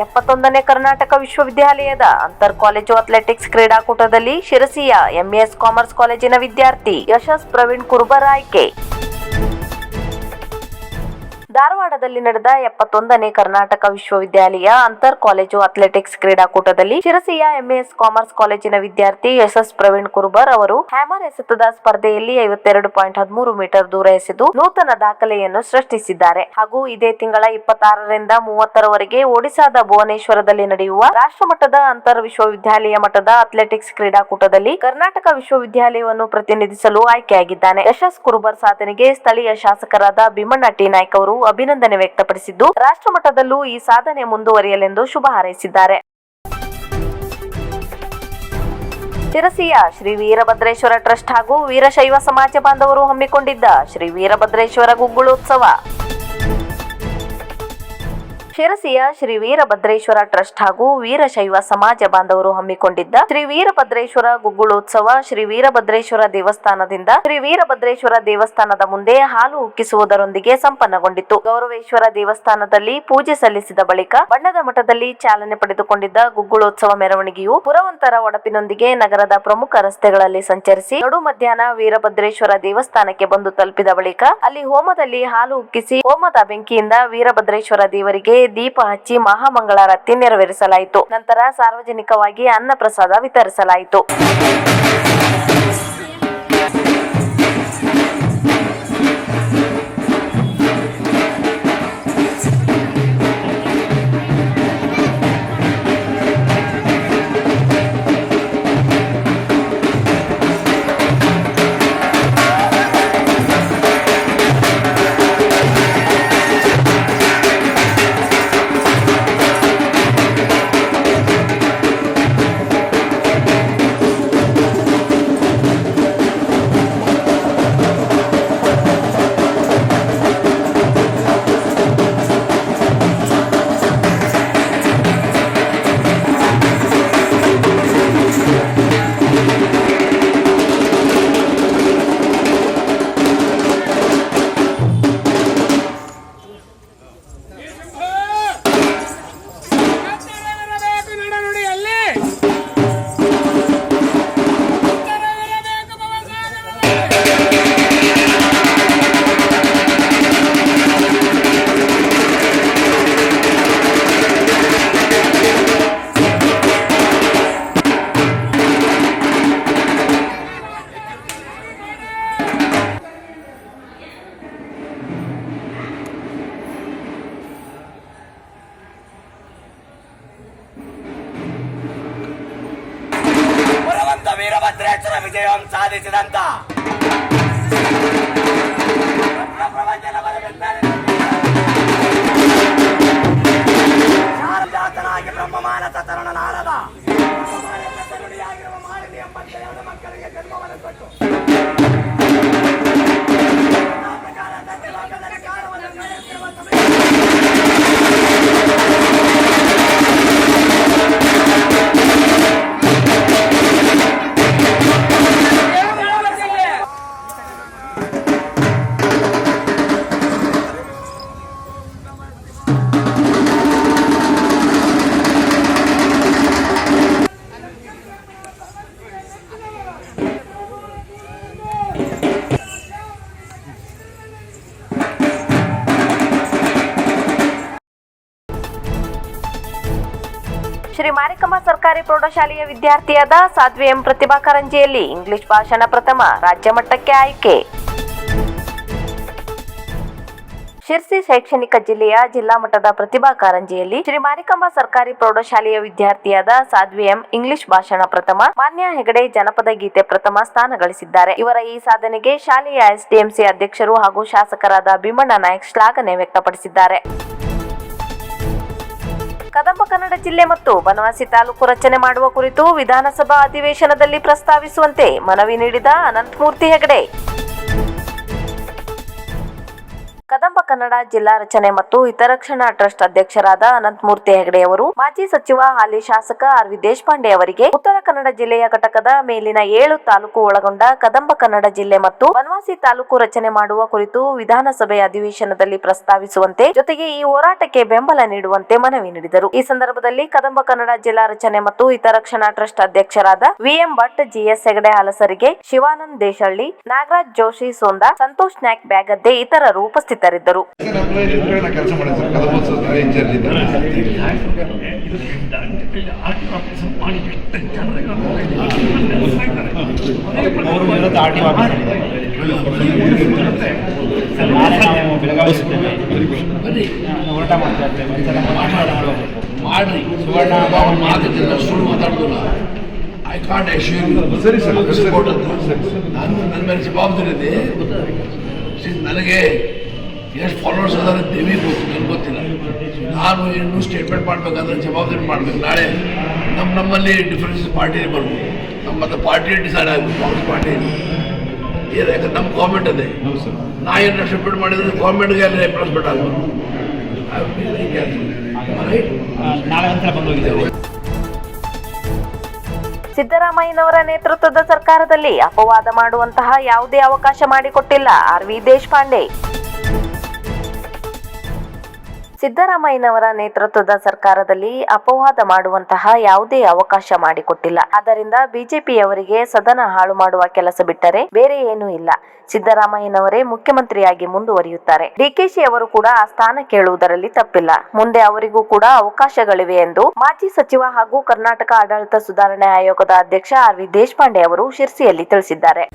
ಎಪ್ಪತ್ತೊಂದನೇ ಕರ್ನಾಟಕ ವಿಶ್ವವಿದ್ಯಾಲಯದ ಅಂತರ್ college athletics ಕ್ರೀಡಾಕೂಟದಲ್ಲಿ ಶಿರಸಿಯ ಎಂಎಸ್ ಕಾಮರ್ಸ್ ಕಾಲೇಜಿನ ವಿದ್ಯಾರ್ಥಿ ಯಶಸ್ ಪ್ರವೀಣ್ ಕುರುಬರ ಆಯ್ಕೆ ಧಾರವಾಡದಲ್ಲಿ ನಡೆದ ಎಪ್ಪತ್ತೊಂದನೇ ಕರ್ನಾಟಕ ವಿಶ್ವವಿದ್ಯಾಲಯ ಅಂತರ್ ಕಾಲೇಜು ಅಥ್ಲೆಟಿಕ್ಸ್ ಕ್ರೀಡಾಕೂಟದಲ್ಲಿ ಶಿರಸಿಯ ಎಂಎಸ್ ಕಾಮರ್ಸ್ ಕಾಲೇಜಿನ ವಿದ್ಯಾರ್ಥಿ ಯಶಸ್ ಪ್ರವೀಣ್ ಕುರ್ಬರ್ ಅವರು ಹ್ಯಾಮರ್ ಎಸೆತದ ಸ್ಪರ್ಧೆಯಲ್ಲಿ ಐವತ್ತೆರಡು ಪಾಯಿಂಟ್ ಹದಿಮೂರು ಮೀಟರ್ ದೂರ ಎಸೆದು ನೂತನ ದಾಖಲೆಯನ್ನು ಸೃಷ್ಟಿಸಿದ್ದಾರೆ. ಹಾಗೂ ಇದೇ ತಿಂಗಳ ಇಪ್ಪತ್ತಾರರಿಂದ ಮೂವತ್ತರವರೆಗೆ ಒಡಿಶಾದ ಭುವನೇಶ್ವರದಲ್ಲಿ ನಡೆಯುವ ರಾಷ್ಟ್ರಮಟ್ಟದ ಅಂತರ್ ವಿಶ್ವವಿದ್ಯಾಲಯ ಮಟ್ಟದ ಅಥ್ಲೆಟಿಕ್ಸ್ ಕ್ರೀಡಾಕೂಟದಲ್ಲಿ ಕರ್ನಾಟಕ ವಿಶ್ವವಿದ್ಯಾಲಯವನ್ನು ಪ್ರತಿನಿಧಿಸಲು ಆಯ್ಕೆಯಾಗಿದ್ದಾನೆ. ಯಶಸ್ ಕುರುಬರ್ ಸಾಧನೆಗೆ ಸ್ಥಳೀಯ ಶಾಸಕರಾದ ಭೀಮಣ್ಣ ಟಿ. ನಾಯ್ಕ್ ಅವರು ಅಭಿನಂದನೆ ವ್ಯಕ್ತಪಡಿಸಿದ್ದು, ರಾಷ್ಟ್ರಮಟ್ಟದಲ್ಲೂ ಈ ಸಾಧನೆ ಮುಂದುವರಿಯಲೆಂದು ಶುಭ ಹಾರೈಸಿದ್ದಾರೆ. ಶಿರಸಿಯ ಶ್ರೀ ವೀರಭದ್ರೇಶ್ವರ ಟ್ರಸ್ಟ್ ಹಾಗೂ ವೀರಶೈವ ಸಮಾಜ ಬಾಂಧವರು ಹಮ್ಮಿಕೊಂಡಿದ್ದ ಶ್ರೀ ವೀರಭದ್ರೇಶ್ವರ ಗುಗ್ಗುಳೋತ್ಸವ ಶಿರಸಿಯ ಶ್ರೀ ವೀರಭದ್ರೇಶ್ವರ ಟ್ರಸ್ಟ್ ಹಾಗೂ ವೀರಶೈವ ಸಮಾಜ ಬಾಂಧವರು ಹಮ್ಮಿಕೊಂಡಿದ್ದ ಶ್ರೀ ವೀರಭದ್ರೇಶ್ವರ ಗುಗ್ಗುಳೋತ್ಸವ ಶ್ರೀ ವೀರಭದ್ರೇಶ್ವರ ದೇವಸ್ಥಾನದಿಂದ ಶ್ರೀ ವೀರಭದ್ರೇಶ್ವರ ದೇವಸ್ಥಾನದ ಮುಂದೆ ಹಾಲು ಉಕ್ಕಿಸುವುದರೊಂದಿಗೆ ಸಂಪನ್ನಗೊಂಡಿತು ಗೌರವೇಶ್ವರ ದೇವಸ್ಥಾನದಲ್ಲಿ ಪೂಜೆ ಸಲ್ಲಿಸಿದ ಬಳಿಕ ಬಣ್ಣದ ಮಠದಲ್ಲಿ ಚಾಲನೆ ಪಡೆದುಕೊಂಡಿದ್ದ ಗುಗ್ಗುಳೋತ್ಸವ ಮೆರವಣಿಗೆಯು ಪುರವಂತರ ಒಡಪಿನೊಂದಿಗೆ ನಗರದ ಪ್ರಮುಖ ರಸ್ತೆಗಳಲ್ಲಿ ಸಂಚರಿಸಿ ನಡು ಮಧ್ಯಾಹ್ನ ವೀರಭದ್ರೇಶ್ವರ ದೇವಸ್ಥಾನಕ್ಕೆ ಬಂದು ತಲುಪಿದ ಬಳಿಕ ಅಲ್ಲಿ ಹೋಮದಲ್ಲಿ ಹಾಲು ಉಕ್ಕಿಸಿ ಹೋಮದ ಬೆಂಕಿಯಿಂದ ವೀರಭದ್ರೇಶ್ವರ ದೇವರಿಗೆ ದೀಪ ಹಚ್ಚಿ ಮಹಾಮಂಗಳಾರತಿ ನೆರವೇರಿಸಲಾಯಿತು. ನಂತರ ಸಾರ್ವಜನಿಕವಾಗಿ ಅನ್ನ ಪ್ರಸಾದ ವಿತರಿಸಲಾಯಿತು. ವೀರಭದ್ರೇಶ್ವರ ವಿಜಯವನ್ನು ಸರ್ಕಾರಿ ಪ್ರೌಢಶಾಲೆಯ ವಿದ್ಯಾರ್ಥಿಯಾದ ಸಾಧ್ವಿ ಎಂ ಪ್ರತಿಭಾ ಕಾರಂಜಿಯಲ್ಲಿ ಇಂಗ್ಲಿಷ್ ಭಾಷಣ ಪ್ರಥಮ, ರಾಜ್ಯ ಮಟ್ಟಕ್ಕೆ ಆಯ್ಕೆ. ಶಿರ್ಸಿ ಶೈಕ್ಷಣಿಕ ಜಿಲ್ಲೆಯ ಜಿಲ್ಲಾ ಮಟ್ಟದ ಪ್ರತಿಭಾ ಕಾರಂಜಿಯಲ್ಲಿ ಶ್ರೀ ಮಾರಿಕಂಬ ಸರ್ಕಾರಿ ಪ್ರೌಢಶಾಲೆಯ ವಿದ್ಯಾರ್ಥಿಯಾದ ಸಾಧ್ವಿ ಎಂ ಇಂಗ್ಲಿಷ್ ಭಾಷಣ ಪ್ರಥಮ, ಮಾನ್ಯ ಹೆಗಡೆ ಜನಪದ ಗೀತೆ ಪ್ರಥಮ ಸ್ಥಾನ ಗಳಿಸಿದ್ದಾರೆ. ಇವರ ಈ ಸಾಧನೆಗೆ ಶಾಲೆಯ ಎಸ್ಡಿಎಂಸಿ ಅಧ್ಯಕ್ಷರು ಹಾಗೂ ಶಾಸಕರಾದ ಭೀಮಣ್ಣ ನಾಯಕ್ ಶ್ಲಾಘನೆ ವ್ಯಕ್ತಪಡಿಸಿದ್ದಾರೆ. ಕದಂಬ ಕನ್ನಡ ಜಿಲ್ಲೆ ಮತ್ತು ಬನವಾಸಿ ತಾಲೂಕು ರಚನೆ ಮಾಡುವ ಕುರಿತು ವಿಧಾನಸಭಾ ಅಧಿವೇಶನದಲ್ಲಿ ಪ್ರಸ್ತಾವಿಸುವಂತೆ ಮನವಿ ನೀಡಿದ ಅನಂತಮೂರ್ತಿ ಹೆಗಡೆ. ಕದಂಬ ಕನ್ನಡ ಜಿಲ್ಲಾ ರಚನೆ ಮತ್ತು ಹಿತರಕ್ಷಣಾ ಟ್ರಸ್ಟ್ ಅಧ್ಯಕ್ಷರಾದ ಅನಂತಮೂರ್ತಿ ಹೆಗಡೆ ಅವರು, ಮಾಜಿ ಸಚಿವ ಹಾಲಿ ಶಾಸಕ ಆರ್ ವಿ ದೇಶಪಾಂಡೆ ಅವರಿಗೆ ಉತ್ತರ ಕನ್ನಡ ಜಿಲ್ಲೆಯ ಘಟಕದ ಮೇಲಿನ ಏಳು ತಾಲೂಕು ಒಳಗೊಂಡ ಕದಂಬ ಕನ್ನಡ ಜಿಲ್ಲೆ ಮತ್ತು ಬನವಾಸಿ ತಾಲೂಕು ರಚನೆ ಮಾಡುವ ಕುರಿತು ವಿಧಾನಸಭೆ ಅಧಿವೇಶನದಲ್ಲಿ ಪ್ರಸ್ತಾವಿಸುವಂತೆ ಜೊತೆಗೆ ಈ ಹೋರಾಟಕ್ಕೆ ಬೆಂಬಲ ನೀಡುವಂತೆ ಮನವಿ ನೀಡಿದರು. ಈ ಸಂದರ್ಭದಲ್ಲಿ ಕದಂಬ ಕನ್ನಡ ಜಿಲ್ಲಾ ರಚನೆ ಮತ್ತು ಹಿತರಕ್ಷಣಾ ಟ್ರಸ್ಟ್ ಅಧ್ಯಕ್ಷರಾದ ವಿಎಂ ಭಟ್, ಜಿಎಸ್ ಹೆಗಡೆ ಹಲಸರಿಗೆ ಶಿವಾನಂದ್ ದೇಶಹಳ್ಳಿ ನಾಗರಾಜ್ ಜೋಶಿ ಸೋಂದಾ, ಸಂತೋಷ್ ನಾಯ್ಕ್ ಬ್ಯಾಗದ್ದೆ ಇತರರು ಉಪಸ್ಥಿತರಿದ್ದರು ಮಾಡ್ತಾ ಮಾತಾಡ್ಬೇಕು ಮಾಡ್ರಿ ಸುವರ್ಣ ಸುಳ್ಳು ಮಾತಾಡೋದಿಲ್ಲ ಐ ಕಾಂಟ್ ಅಶ್ಯೂರ್ ಸರಿ ಸರ್. ನಾನು ನನ್ನ ಮೇಲೆ ಜವಾಬ್ದಾರಿ ಇದೆ. ನನಗೆ ಎಷ್ಟು ಫಾಲೋವರ್ಸ್ ಅದಾರೆ ದೇವಿ ಗೊತ್ತು ನನಗೆ ಗೊತ್ತಿಲ್ಲ. ನಾನು ಏನು ಸ್ಟೇಟ್ಮೆಂಟ್ ಮಾಡಬೇಕಾದ್ರೆ ಜವಾಬ್ದಾರಿ ಮಾಡಬೇಕು. ನಾಳೆ ನಮ್ಮ ನಮ್ಮಲ್ಲಿ ಡಿಫ್ರೆನ್ಸ್ ಪಾರ್ಟಿ ಬರ್ಬೋದು. ನಮ್ಮ ಮತ್ತೆ ಪಾರ್ಟಿ ಡಿಸೈಡ್ ಆಗಬೇಕು ಕಾಂಗ್ರೆಸ್ ಪಾರ್ಟಿ ಏನು ಯಾಕಂದ್ರೆ ನಮ್ಮ ಗೌರ್ಮೆಂಟ್ ಅದೇ. ನಾ ಏನು ಸ್ಟೇಟ್ಮೆಂಟ್ ಮಾಡಿದ್ರೆ ಗೌರ್ಮೆಂಟ್ಗೆ ಅಲ್ಲಿ ರಿಪ್ರೆಸ್ಮೆಂಟ್ ಆಗ್ಬೋದು ಸಿದ್ದರಾಮಯ್ಯನವರ ನೇತೃತ್ವದ ಸರ್ಕಾರದಲ್ಲಿ ಅಪವಾದ ಮಾಡುವಂತಹ ಯಾವುದೇ ಅವಕಾಶ ಮಾಡಿಕೊಟ್ಟಿಲ್ಲ ಆರ್ ವಿ ದೇಶಪಾಂಡೆ. ಸಿದ್ದರಾಮಯ್ಯನವರ ನೇತೃತ್ವದ ಸರ್ಕಾರದಲ್ಲಿ ಅಪವಾದ ಮಾಡುವಂತಹ ಯಾವುದೇ ಅವಕಾಶ ಮಾಡಿಕೊಟ್ಟಿಲ್ಲ. ಆದ್ದರಿಂದ ಬಿಜೆಪಿಯವರಿಗೆ ಸದನ ಹಾಳು ಮಾಡುವ ಕೆಲಸ ಬಿಟ್ಟರೆ ಬೇರೆ ಏನೂ ಇಲ್ಲ. ಸಿದ್ದರಾಮಯ್ಯನವರೇ ಮುಖ್ಯಮಂತ್ರಿಯಾಗಿ ಮುಂದುವರಿಯುತ್ತಾರೆ. ಡಿಕೆಶಿ ಅವರು ಕೂಡ ಆ ಸ್ಥಾನ ಕೇಳುವುದರಲ್ಲಿ ತಪ್ಪಿಲ್ಲ. ಮುಂದೆ ಅವರಿಗೂ ಕೂಡ ಅವಕಾಶಗಳಿವೆ ಎಂದು ಮಾಜಿ ಸಚಿವ ಹಾಗೂ ಕರ್ನಾಟಕ ಆಡಳಿತ ಸುಧಾರಣೆ ಆಯೋಗದ ಅಧ್ಯಕ್ಷ ಆರ್ ವಿ ದೇಶಪಾಂಡೆ ಅವರು ಶಿರ್ಸಿಯಲ್ಲಿ ತಿಳಿಸಿದ್ದಾರೆ.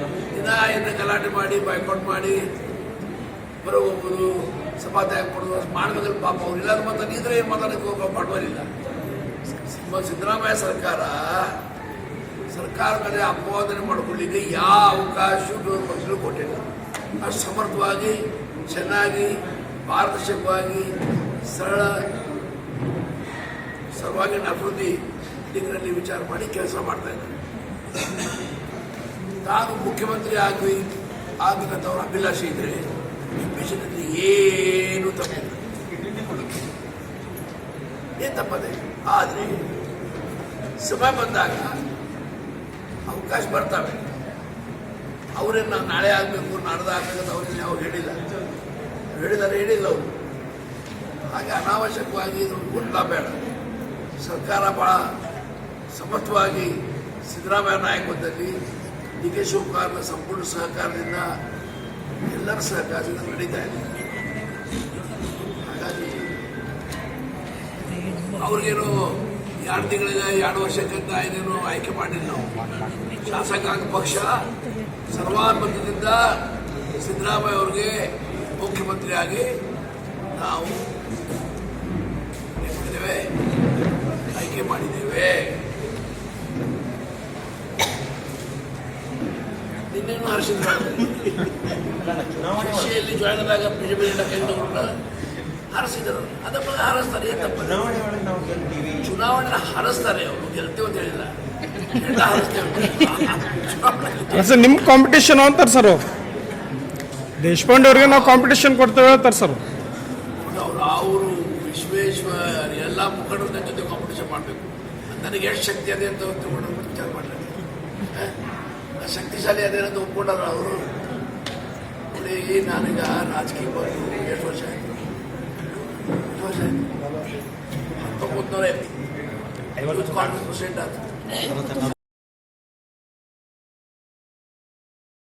ಮಾಡಬೇಕು ಎದ್ದು ಗಲಾಟೆ ಮಾಡಿ ಬಾಯ್ಕೌಟ್ ಮಾಡಿ ಬರೋ ಒಬ್ಬರು ಸಭಾತ್ಯಾಗ ಕೊಡೋದು ಅಷ್ಟು ಪಾಪ. ಅವ್ರು ಇಲ್ಲಾಂದ್ರೆ ಮತ್ತೆ ನೀದ್ರೆ ಏನು ಮಾತಾಡೋಕೆ ಹೋಗೋ ಸಿದ್ದರಾಮಯ್ಯ ಸರ್ಕಾರ ಸರ್ಕಾರ ಅಪವಾದನೆ ಮಾಡಿಕೊಳ್ಳಿಕ್ಕೆ ಯಾವ ಅವಕಾಶ ಪಕ್ಷಗಳು ಕೊಟ್ಟಿಲ್ಲ. ಅಷ್ಟು ಸಮರ್ಥವಾಗಿ, ಚೆನ್ನಾಗಿ ಪಾರದರ್ಶಕವಾಗಿ ಸರಳ, ಸರ್ವಾಂಗೀಣ ಅಭಿವೃದ್ಧಿ ದಿಕ್ಕಿನಲ್ಲಿ ವಿಚಾರ ಮಾಡಿ ಕೆಲಸ ಮಾಡ್ತಾ ಇದ್ದಾರೆ. ತಾನು ಮುಖ್ಯಮಂತ್ರಿ ಆಗಿ ಆಗಬೇಕಂತವ್ರ ಅಭಿಲಾಷೆ ಇದ್ರೆ ವಿಷಯದಲ್ಲಿ ಏನು ತಪ್ಪಿಲ್ಲ. ಏನು ತಪ್ಪದೆ? ಆದರೆ ಸಮಯ ಬಂದಾಗ ಅವಕಾಶ ಬರ್ತವೆ. ಅವರೇನು ನಾನು ನಾಳೆ ಆಗಬೇಕು, ನಾಡ್ದು ಅಂತ ಅವ್ರಿಗೆ ಅವ್ರು ಹೇಳಿಲ್ಲ. ಹೇಳಿದಾರೆ ಹೇಳಿಲ್ಲ ಅವರು. ಹಾಗೆ ಅನಾವಶ್ಯಕವಾಗಿ ಇದು ಗೊಂದಲ ಬೇಡ ಸರ್ಕಾರ ಭಾಳ ಸಮರ್ಥವಾಗಿ ಸಿದ್ದರಾಮಯ್ಯ ನಾಯಕತ್ವದಲ್ಲಿ ಡಿ ಕೆ ಶಿವಕುಮಾರ್ನ ಸಂಪೂರ್ಣ ಸಹಕಾರದಿಂದ ಎಲ್ಲರ ಸಹಕಾರದಿಂದ ನಡೀತಾ ಇದೆ. ಹಾಗಾಗಿ ಅವ್ರಿಗೇನು ಎರಡು ತಿಂಗಳಿಗೆ, ಎರಡು ವರ್ಷಕ್ಕಿಂತ ಏನೇನು ಆಯ್ಕೆ ಮಾಡಿಲ್ಲ ನಾವು. ಶಾಸಕಾಂಗ ಪಕ್ಷ ಸರ್ವಾನುಮತದಿಂದ ಸಿದ್ದರಾಮಯ್ಯ ಅವ್ರಿಗೆ ಮುಖ್ಯಮಂತ್ರಿಯಾಗಿ ನಾವು ಏನ್ ಮಾಡಿದ್ದೇವೆ ಆಯ್ಕೆ ಮಾಡಿದ್ದೇವೆ ಹರಿಸಿದ್ರು ಕೃಷಿಯಲ್ಲಿ ಜಾಯ್ನ್ ಆದಾಗ ಬಿಜೆಪಿ ಕೈ ತಗೊಂಡ ಹರಿಸಿದರು ಅದನ್ನ ಹಾರಿಸ್ತಾರೆ ಚುನಾವಣೆ ಹಾರಿಸ್ತಾರೆ ಅವರು ಗೆಲ್ತೇವೆ ಅಂತ ಹೇಳಿಲ್ಲ ಸರ್ ನಿಮ್ಮ ಕಾಂಪಿಟೇಷನ್ ಅಂತಾರೆ ಸರ್. ದೇಶಪಾಂಡೆ ಅವ್ರಿಗೆ ನಾವು ಕಾಂಪಿಟೇಷನ್ ಕೊಡ್ತೇವೆ ಹೇಳ್ತಾರೆ ಸರ್ ಅವರು ಅವರು, ವಿಶ್ವೇಶ್ವರ, ಎಲ್ಲ ಮುಖಂಡರ ಜೊತೆ ಕಾಂಪಿಟೇಷನ್ ಮಾಡಬೇಕು. ನನಗೆ ಎಷ್ಟು ಶಕ್ತಿ ಅದೇ ಅಂತ ವಿಚಾರ ಮಾಡಲಿ ಶಕ್ತಿಶಾಲಿ ಅದೇ ಅಂತ ಒಪ್ಕೊಂಡಾರ ಅವರು ನೋಡಿ ನಾನೀಗ ರಾಜಕೀಯ ಬಂದು ಎಷ್ಟು ವರ್ಷ ಆಯ್ತು ಎಷ್ಟು ವರ್ಷ ಆಯ್ತು ಹತ್ತೊಂಬತ್ತು ನೂರ ಕಾಂಗ್ರೆಸ್ ಪ್ರೆಸಿಡೆಂಟ್ ಆಯ್ತು